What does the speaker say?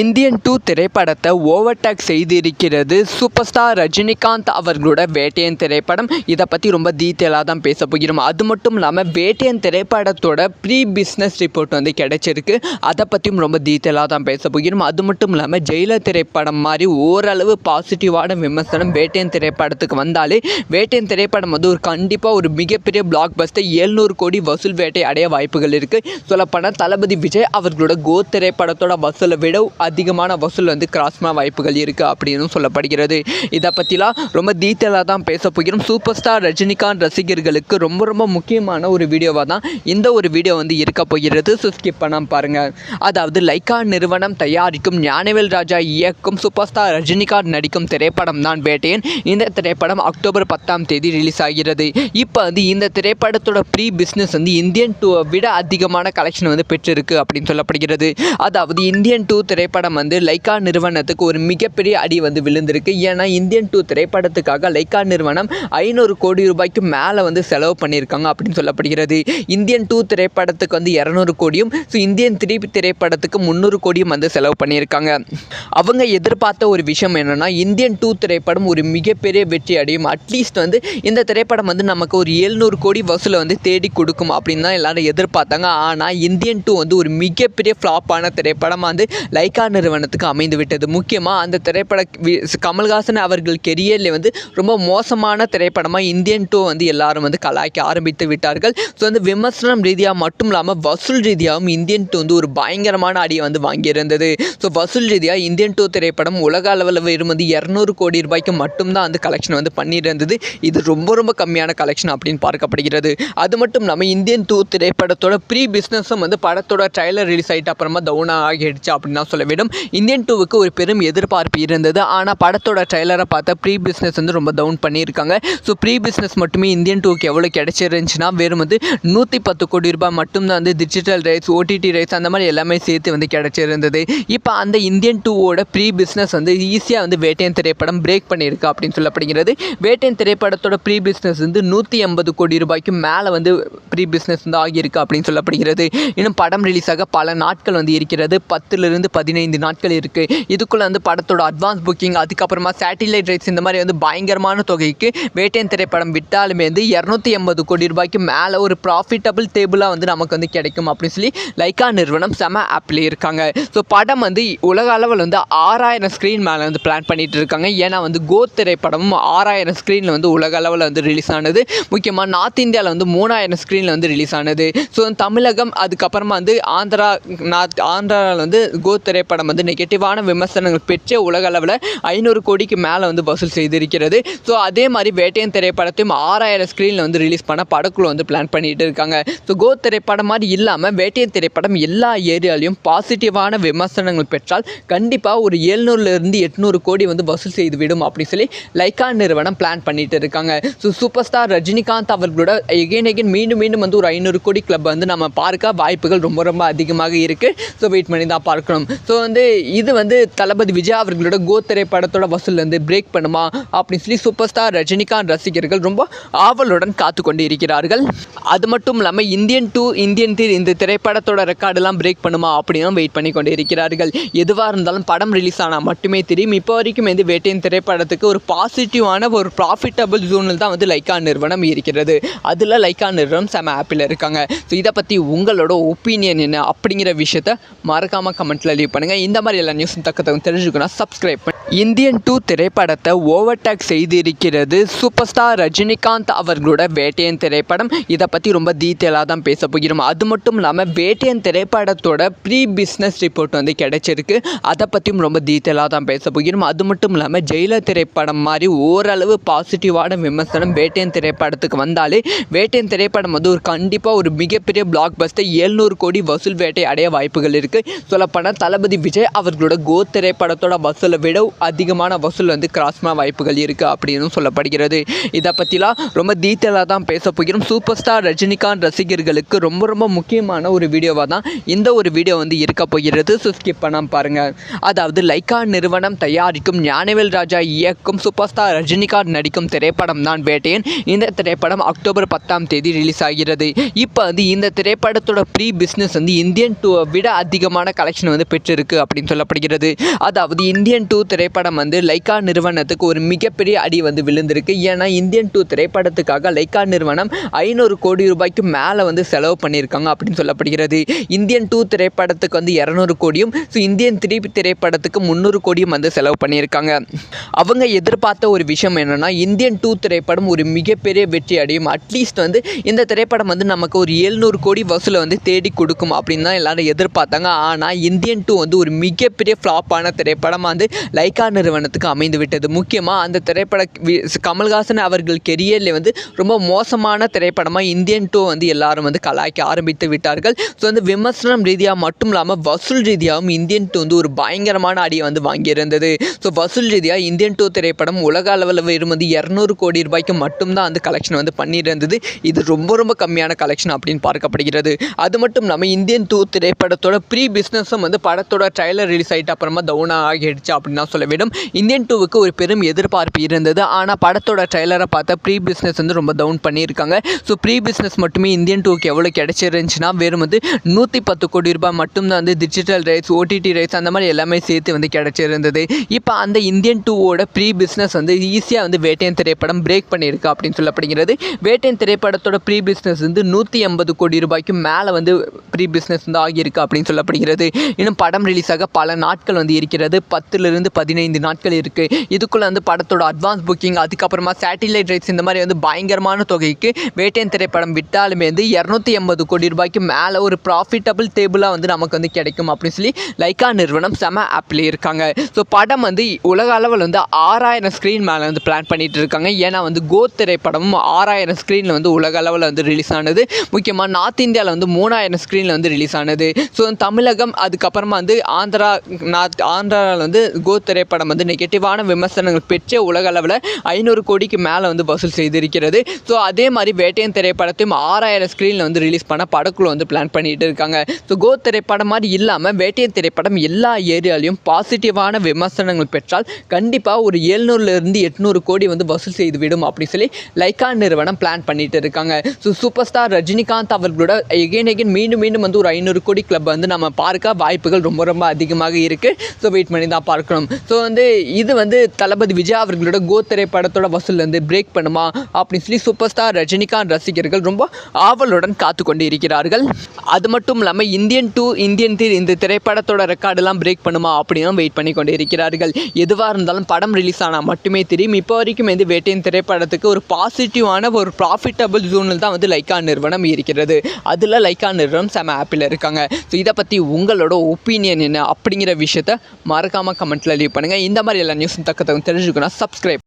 Indian two திரைப்படத்தை overtake செய்திருக்கிறது super star Rajinikanth அவர்களோட வேட்டையன் திரைப்படம். இதை பற்றி ரொம்ப டீட்டெயிலாக தான் பேச போகிறோம். அது மட்டும் இல்லாமல் வேட்டையன் திரைப்படத்தோட ப்ரீ பிஸ்னஸ் ரிப்போர்ட் வந்து கிடைச்சிருக்கு. அதை பற்றியும் ரொம்ப டீட்டெயிலாக தான் பேச போகிறோம். அது மட்டும் இல்லாமல் ஜெயிலர் திரைப்படம் மாதிரி ஓரளவு பாசிட்டிவான விமர்சனம் வேட்டையன் திரைப்படத்துக்கு வந்தாலே வேட்டையன் திரைப்படம் வந்து ஒரு கண்டிப்பாக ஒரு மிகப்பெரிய பிளாக் பஸ்டர் எழுநூறு கோடி வசூல் வேட்டை அடைய வாய்ப்புகள் இருக்குது சொல்லப்போனால் தளபதி விஜய் அவர்களோட கோ திரைப்படத்தோட வசூலை விட அதிகமான வசூல் வந்து கிராஸ்மா வாய்ப்புகள் இருக்குது அப்படின்னு சொல்லப்படுகிறது. இதை பற்றிலாம் ரொம்ப டீட்டெயிலாக தான் பேச போகிறோம். சூப்பர் ஸ்டார் ரஜினிகாந்த் ரசிகர்களுக்கு ரொம்ப ரொம்ப முக்கியமான ஒரு வீடியோவாக தான் இந்த ஒரு வீடியோ வந்து இருக்க போகிறது. ஸோ ஸ்கிப் பண்ணாமல் பாருங்கள் அதாவது லைக்கா நிறுவனம் தயாரிக்கும் ஞானவேல் ராஜா இயக்கும் சூப்பர் ஸ்டார் ரஜினிகாந்த் நடிக்கும் திரைப்படம் தான் வேட்டையன். இந்த திரைப்படம் அக்டோபர் பத்தாம் தேதி ரிலீஸ் ஆகிறது. இப்போ வந்து இந்த திரைப்படத்தோட ப்ரீ பிஸ்னஸ் வந்து இந்தியன் டூவை விட அதிகமான கலெக்ஷன் வந்து பெற்றிருக்கு அப்படின்னு சொல்லப்படுகிறது. அதாவது இந்தியன் டூ திரை திரைப்படம் வந்து லைக்கா நிறுவனத்துக்கு ஒரு மிகப்பெரிய அடி வந்து விழுந்திருக்கு. ஏன்னா இந்தியன் டூ திரைப்படத்துக்காக லைக்கா நிறுவனம் ஐநூறு கோடி ரூபாய்க்கு மேலே வந்து செலவு பண்ணியிருக்காங்க அப்படின்னு சொல்லப்படுகிறது. இந்தியன் டூ திரைப்படத்துக்கு வந்து இரநூறு கோடியும் ஸோ இந்தியன் த்ரீ திரைப்படத்துக்கு முந்நூறு கோடியும் வந்து செலவு பண்ணியிருக்காங்க. அவங்க எதிர்பார்த்த ஒரு விஷயம் என்னென்னா இந்தியன் டூ திரைப்படம் ஒரு மிகப்பெரிய வெற்றி அடையும். அட்லீஸ்ட் வந்து இந்த திரைப்படம் வந்து நமக்கு ஒரு எழுநூறு கோடி வசூலை வந்து தேடி கொடுக்கும் அப்படின்னு தான் எல்லாரும் எதிர்பார்த்தாங்க. ஆனால் இந்தியன் டூ வந்து ஒரு மிகப்பெரிய ஃப்ளாப்பான திரைப்படமாக வந்து லைக் லைக்கா நிறுவனத்துக்கு அமைந்து விட்டது. முக்கியமாக அந்த திரைப்பட கமல்ஹாசன் அவர்கள் கெரியரில் வந்து ரொம்ப மோசமான திரைப்படமாக இந்தியன் டூ வந்து எல்லாரும் வந்து கலாய்க்க ஆரம்பித்து விட்டார்கள். ஸோ வந்து விமர்சனம் ரீதியாக மட்டும் இல்லாமல் வசூல் ரீதியாகவும் இந்தியன் டூ வந்து ஒரு பயங்கரமான அடியை வந்து வாங்கியிருந்தது. ஸோ வசூல் ரீதியாக இந்தியன் டூ திரைப்படம் உலக அளவில் வெறும் வந்து இரநூறு கோடி ரூபாய்க்கு மட்டும்தான் வந்து கலெக்ஷன் வந்து பண்ணியிருந்தது. இது ரொம்ப ரொம்ப கம்மியான கலெக்ஷன் அப்படின்னு பார்க்கப்படுகிறது. அது மட்டும் இல்லாமல் இந்தியன் டூ திரைப்படத்தோட ப்ரீ பிஸ்னஸும் வந்து படத்தோட ட்ரைலர் ரிலீஸ் ஆகிட்டு அப்புறமா டவுனாக ஆகிடுச்சு அப்படின்னு தான் சொல்ல வேண்டும் இந்தியன் டூவுக்கு ஒரு பெரும் எதிர்பார்ப்பு இருந்தது. ஆனால் படத்தோட ட்ரைலரை பார்த்தா ப்ரீ பிஸ்னஸ் வந்து ரொம்ப டவுன் பண்ணியிருக்காங்க. ஸோ ப்ரீ பிஸ்னஸ் மட்டுமே இந்தியன் டூக்கு எவ்வளோ கிடச்சிருந்துச்சுன்னா வெறும் வந்து நூற்றி பத்து கோடி ரூபாய் மட்டும்தான் வந்து டிஜிட்டல் ரைட்ஸ் ஓடிடி ரைட்ஸ் அந்த மாதிரி எல்லாமே சேர்த்து வந்து கிடைச்சிருந்தது. இப்போ அந்த இந்தியன் டூவோட ப்ரீ பிஸ்னஸ் வந்து ஈஸியாக வந்து வேட்டையன் திரைப்படம் பிரேக் பண்ணியிருக்கு அப்படின்னு சொல்லப்படுகிறது. வேட்டையன் திரைப்படத்தோட ப்ரீ பிஸ்னஸ் வந்து நூற்றி ஐம்பது கோடி ரூபாய்க்கு மேலே வந்து ப்ரீ பிஸ்னஸ் வந்து ஆகியிருக்கு அப்படின்னு சொல்லப்படுகிறது. இன்னும் படம் ரிலீஸாக பல நாட்கள் வந்து இருக்கிறது. பத்துலேருந்து பதினைந்து நாட்கள் இருக்குது இதுக்குள்ளே வந்து படத்தோட அட்வான்ஸ் புக்கிங் அதுக்கப்புறமா சேட்டிலைட் ரைட்ஸ் இந்த மாதிரி வந்து பயங்கரமான தொகைக்கு வேட்டையன் திரைப்படம் விட்டாலுமே வந்து இரநூத்தி எண்பது கோடி ரூபாய்க்கு மேலே ஒரு ப்ராஃபிட்டபிள் டேபிளாக வந்து நமக்கு வந்து கிடைக்கும் அப்படின்னு சொல்லி லைக்கா நிறுவனம் செம ஆப்பில் இருக்காங்க. ஸோ படம் வந்து உலக அளவில் வந்து ஆறாயிரம் ஸ்க்ரீன் மேலே வந்து பிளான் பண்ணிகிட்டு இருக்காங்க. ஏன்னா வந்து கோ திரைப்படமும் ஆறாயிரம் ஸ்க்ரீனில் வந்து உலக அளவில் வந்து ரிலீஸ் ஆனது. முக்கியமாக நார்த் இந்தியாவில் வந்து மூணாயிரம் ஸ்க்ரீனில் வந்து ரிலீஸ் ஆனது. ஸோ தமிழகம் அதுக்கப்புறமா வந்து ஆந்திரா நார்த் ஆந்திராவில் வந்து கோ திரைப்படம் வந்து நெகட்டிவான விமர்சனங்கள் பெற்று உலக அளவில் ஐநூறு கோடிக்கு மேலே வந்து வசூல் செய்திருக்கிறது. ஸோ அதே மாதிரி வேட்டையன் திரைப்படத்தையும் ஆறாயிரம் ஸ்க்ரீனில் வந்து ரிலீஸ் பண்ண படக்குழு வந்து பிளான் பண்ணிட்டு இருக்காங்க. ஸோ கோ திரைப்படம் மாதிரி இல்லாமல் வேட்டையன் திரைப்படம் எல்லா ஏரியாலையும் பாசிட்டிவான விமர்சனங்கள் பெற்றால் கண்டிப்பாக ஒரு எழுநூறுலேருந்து எட்நூறு கோடி வந்து வசூல் செய்து விடும் அப்படின்னு சொல்லி லைக்கா நிறுவனம் பிளான் பண்ணிட்டு இருக்காங்க. ஸோ சூப்பர் ஸ்டார் ரஜினிகாந்த் அவர்களோட எகைன் எகைன் மீண்டும் மீண்டும் வந்து ஒரு ஐநூறு கோடி கிளப் வந்து நம்ம பார்க்க வாய்ப்புகள் ரொம்ப ரொம்ப அதிகமாக இருக்குது ஸோ வெயிட் பண்ணி தான் பார்க்கணும். ஸோ ஸோ வந்து இது வந்து தளபதி விஜய் அவர்களோட கோ திரைப்படத்தோட வசூல்லேருந்து பிரேக் பண்ணுமா? அப்படின்னு சொல்லி சூப்பர் ஸ்டார் ரஜினிகாந்த் ரசிகர்கள் ரொம்ப ஆவலுடன் காத்து கொண்டு இருக்கிறார்கள். அது மட்டும் இல்லாமல் இந்தியன் டூ இந்தியன் த்ரீ இந்த திரைப்படத்தோட ரெக்கார்டெல்லாம் பிரேக் பண்ணுமா? அப்படின்னு வெயிட் பண்ணி கொண்டு இருக்கிறார்கள். எதுவாக இருந்தாலும் படம் ரிலீஸ் ஆனால் மட்டுமே தெரியும். இப்போ வரைக்கும் வந்து வேட்டையின் திரைப்படத்துக்கு ஒரு பாசிட்டிவான ஒரு ப்ராஃபிட்டபிள் ஜோனில் தான் வந்து லைக்கா நிறுவனம் இருக்கிறது. அதில் லைக்கா நிறுவனம் செம ஆப்பில் இருக்காங்க. ஸோ இதை பற்றி உங்களோட ஒப்பீனியன் என்ன அப்படிங்கிற விஷயத்த மறக்காமல் கமெண்ட்டில் லீவ் பண்ணுங்கள் இந்த மாதிரி எல்லா நியூஸும் தக்கத்தவங்க தெரிஞ்சுக்கணும். சப்ஸ்கிரைப் பண்ணி இந்தியன் டூ திரைப்படத்தை ஓவர்டேக் செய்திருக்கிறது சூப்பர் ஸ்டார் ரஜினிகாந்த் அவர்களோட வேட்டையன் திரைப்படம். இதை பற்றி ரொம்ப டீட்டெயிலாக தான் பேச போகிறோம். அது மட்டும் இல்லாமல் வேட்டையன் திரைப்படத்தோட ப்ரீ பிஸ்னஸ் ரிப்போர்ட் வந்து கிடைச்சிருக்கு. அதை பற்றியும் ரொம்ப டீட்டெயிலாக தான் பேச போகிறோம். அது மட்டும் இல்லாமல் ஜெயிலர் திரைப்படம் மாதிரி ஓரளவு பாசிட்டிவான விமர்சனம் வேட்டையன் திரைப்படத்துக்கு வந்தாலே வேட்டையன் திரைப்படம் வந்து ஒரு கண்டிப்பாக ஒரு மிகப்பெரிய பிளாக் பஸ்டர் எழுநூறு கோடி வசூல் வேட்டை அடைய வாய்ப்புகள் இருக்குது சொல்லப்போனால் தளபதி விஜய் அவர்களோட கோ திரைப்படத்தோட வசூலை விட அதிகமான வசூல் வந்து கிராஸ்மா வாய்ப்புகள் இருக்குது அப்படின்னு சொல்லப்படுகிறது. இதை பற்றிலாம் ரொம்ப டீட்டெயிலாக தான் பேச போகிறோம். சூப்பர் ஸ்டார் ரஜினிகாந்த் ரசிகர்களுக்கு ரொம்ப ரொம்ப முக்கியமான ஒரு வீடியோவாக தான் இந்த ஒரு வீடியோ வந்து இருக்க போகிறது. ஸோ ஸ்கிப் பண்ணாமல் பாருங்கள் அதாவது லைக்கா நிறுவனம் தயாரிக்கும் ஞானவேல் ராஜா இயக்கும் சூப்பர் ஸ்டார் ரஜினிகாந்த் நடிக்கும் திரைப்படம் தான் வேட்டையன். இந்த திரைப்படம் அக்டோபர் பத்தாம் தேதி ரிலீஸ் ஆகிறது. இப்போ வந்து இந்த திரைப்படத்தோட ப்ரீ பிஸ்னஸ் வந்து இந்தியன் டூ விட அதிகமான கலெக்ஷன் வந்து பெற்று பெற்றிருக்கு அப்படின்னு சொல்லப்படுகிறது. அதாவது இந்தியன் டூ திரைப்படம் வந்து லைக்கா நிறுவனத்துக்கு ஒரு மிகப்பெரிய அடி வந்து விழுந்திருக்கு. ஏன்னா இந்தியன் டூ திரைப்படத்துக்காக லைக்கா நிறுவனம் ஐநூறு கோடி ரூபாய்க்கு மேலே வந்து செலவு பண்ணியிருக்காங்க அப்படின்னு சொல்லப்படுகிறது. இந்தியன் டூ திரைப்படத்துக்கு வந்து இரநூறு கோடியும் ஸோ இந்தியன் த்ரீ திரைப்படத்துக்கு முந்நூறு கோடியும் வந்து செலவு பண்ணியிருக்காங்க. அவங்க எதிர்பார்த்த ஒரு விஷயம் என்னென்னா இந்தியன் டூ திரைப்படம் ஒரு மிகப்பெரிய வெற்றி அடையும். அட்லீஸ்ட் வந்து இந்த திரைப்படம் வந்து நமக்கு ஒரு எழுநூறு கோடி வசூலை வந்து தேடி கொடுக்கும் அப்படின்னு தான் எல்லோரும் எதிர்பார்த்தாங்க. ஆனால் இந்தியன் டூ வந்து ஒரு மிகப்பெரிய ஃப்ளாப்பான திரைப்படமாக வந்து லைக்கா நிறுவனத்துக்கு அமைந்து விட்டது முக்கியமாக அந்த திரைப்பட வி- கமல்ஹாசன் அவர்கள் கெரியரில் வந்து ரொம்ப மோசமான திரைப்படமாக இந்தியன் டூ வந்து எல்லாரும் வந்து கலாய்க்க ஆரம்பித்து விட்டார்கள். ஸோ வந்து விமர்சனம் ரீதியாக மட்டும் இல்லாமல் வசூல் ரீதியாகவும் இந்தியன் டூ வந்து ஒரு பயங்கரமான அடியை வந்து வாங்கியிருந்தது. ஸோ வசூல் ரீதியாக இந்தியன் டூ திரைப்படம் உலக அளவில் வெறும் வந்து இரநூறு கோடி ரூபாய்க்கு மட்டும்தான் வந்து கலெக்ஷன் வந்து பண்ணியிருந்தது. இது ரொம்ப ரொம்ப கம்மியான கலெக்ஷன் அப்படின்னு பார்க்கப்படுகிறது. அது மட்டும் இல்லாமல் இந்தியன் டூ திரைப்படத்தோட ப்ரீ பிஸ்னஸும் வந்து படத்தோட ட்ரைலர் ரிலீஸ் ஆகிட்டு அப்புறமா டவுனாக ஆகிடுச்சு அப்படின்னு தான் சொல்ல வேண்டும். இந்தியன் டூவுக்கு ஒரு பெரும் எதிர்பார்ப்பு இருந்தது. ஆனால் படத்தோட ட்ரைலரை பார்த்தா ப்ரீ பிஸ்னஸ் வந்து ரொம்ப டவுன் பண்ணியிருக்காங்க. ஸோ ப்ரீ பிஸ்னஸ் மட்டுமே இந்தியன் டூக்கு எவ்வளோ கிடச்சிருந்துச்சுன்னா வெறும் வந்து நூற்றி பத்து கோடி ரூபாய் மட்டும்தான் வந்து டிஜிட்டல் ரைட்ஸ் ஓடிடி ரைட்ஸ் அந்த மாதிரி எல்லாமே சேர்த்து வந்து கிடச்சிருந்தது. இப்போ அந்த இந்தியன் டூவோட ப்ரீ பிஸ்னஸ் வந்து ஈஸியாக வந்து வேட்டையன் திரைப்படம் பிரேக் பண்ணியிருக்கு அப்படின்னு சொல்லப்படுகிறது. வேட்டையன் திரைப்படத்தோட ப்ரீ பிஸ்னஸ் வந்து நூற்றி எண்பது கோடி ரூபாய்க்கு மேலே வந்து ப்ரீ பிஸ்னஸ் வந்து ஆகியிருக்கு அப்படின்னு சொல்லப்படுகிறது. இன்னும் படம் படம் ரிலீஸாக பல நாட்கள் வந்து இருக்கிறது. பத்துலேருந்து பதினைந்து நாட்கள் இருக்குது இதுக்குள்ளே வந்து படத்தோட அட்வான்ஸ் புக்கிங் அதுக்கப்புறமா சேட்டிலைட் ரைட்ஸ் இந்த மாதிரி வந்து பயங்கரமான தொகைக்கு வேட்டையன் திரைப்படம் விட்டாலுமே வந்து இரநூத்தி எண்பது கோடி ரூபாய்க்கு மேலே ஒரு ப்ராஃபிட்டபிள் டேபிளாக வந்து நமக்கு வந்து கிடைக்கும் அப்படின்னு சொல்லி லைக்கா நிறுவனம் செம ஆப்பில் இருக்காங்க. ஸோ படம் வந்து உலக அளவில் வந்து ஆறாயிரம் ஸ்க்ரீன் மேலே வந்து பிளான் பண்ணிகிட்டு இருக்காங்க. ஏன்னா வந்து கோ திரைப்படமும் ஆறாயிரம் ஸ்க்ரீனில் வந்து உலக அளவில் வந்து ரிலீஸ் ஆனது. முக்கியமாக நார்த் இந்தியாவில் வந்து மூணாயிரம் ஸ்க்ரீனில் வந்து ரிலீஸ் ஆனது. ஸோ தமிழகம் அதுக்கப்புறமா வந்து ஆந்திரா நாத் ஆந்திராவில் வந்து கோ திரைப்படம் வந்து நெகட்டிவான விமர்சனங்கள் பெற்ற உலக அளவில் ஐநூறு கோடிக்கு மேலே வந்து வசூல் செய்திருக்கிறது. ஸோ அதே மாதிரி வேட்டையன் திரைப்படத்தையும் ஆறாயிரம் ஸ்க்ரீனில் வந்து ரிலீஸ் பண்ண படக்குழு வந்து பிளான் பண்ணிட்டு இருக்காங்க. ஸோ கோ திரைப்படம் மாதிரி இல்லாமல் வேட்டையன் திரைப்படம் எல்லா ஏரியாலையும் பாசிட்டிவான விமர்சனங்கள் பெற்றால் கண்டிப்பாக ஒரு எழுநூறுலேருந்து எட்நூறு கோடி வந்து வசூல் செய்து விடும் அப்படின்னு சொல்லி லைக்கா நிறுவனம் பிளான் பண்ணிட்டு இருக்காங்க. ஸோ சூப்பர் ஸ்டார் ரஜினிகாந்த் அவர்களோட எகைன் எகைன் மீண்டும் மீண்டும் வந்து ஒரு ஐநூறு கோடி கிளப் வந்து நம்ம பார்க்க வாய்ப்புகள் ரொம்ப ரொம்ப அதிகமாக இருக்குது ஸோ வெயிட் பண்ணி தான் பார்க்கணும். ஸோ வந்து இது வந்து தளபதி விஜய் அவர்களோட கோ திரைப்படத்தோட வசூல்லேருந்து பிரேக் பண்ணுமா? அப்படின்னு சொல்லி சூப்பர் ஸ்டார் ரஜினிகாந்த் ரசிகர்கள் ரொம்ப ஆவலுடன் காத்து கொண்டு இருக்கிறார்கள் அது மட்டும் இல்லாமல் இந்தியன் டூ இந்தியன் த்ரீ இந்த திரைப்படத்தோட ரெக்கார்டெல்லாம் பிரேக் பண்ணுமா? அப்படின்னு வெயிட் பண்ணி கொண்டு இருக்கிறார்கள் எதுவாக இருந்தாலும் படம் ரிலீஸ் ஆனால் மட்டுமே தெரியும். இப்போ வரைக்கும் வந்து வேட்டையின் திரைப்படத்துக்கு ஒரு பாசிட்டிவான ஒரு ப்ராஃபிட்டபிள் ஜூனில் தான் வந்து லைக்கா நிறுவனம் இருக்கிறது. அதில் லைக்கா நிறுவனம் செம ஆப்பில் இருக்காங்க. ஸோ இதை பற்றி உங்களோட ஒப்பீனியன் என்ன அப்படிங்கிற விஷயத்த மறக்காமல் கமெண்ட்டில் லீவ் பண்ணுங்கள் இந்த மாதிரி எல்லா நியூஸும் தக்க தெரிஞ்சுக்கணும். சப்ஸ்கிரைப்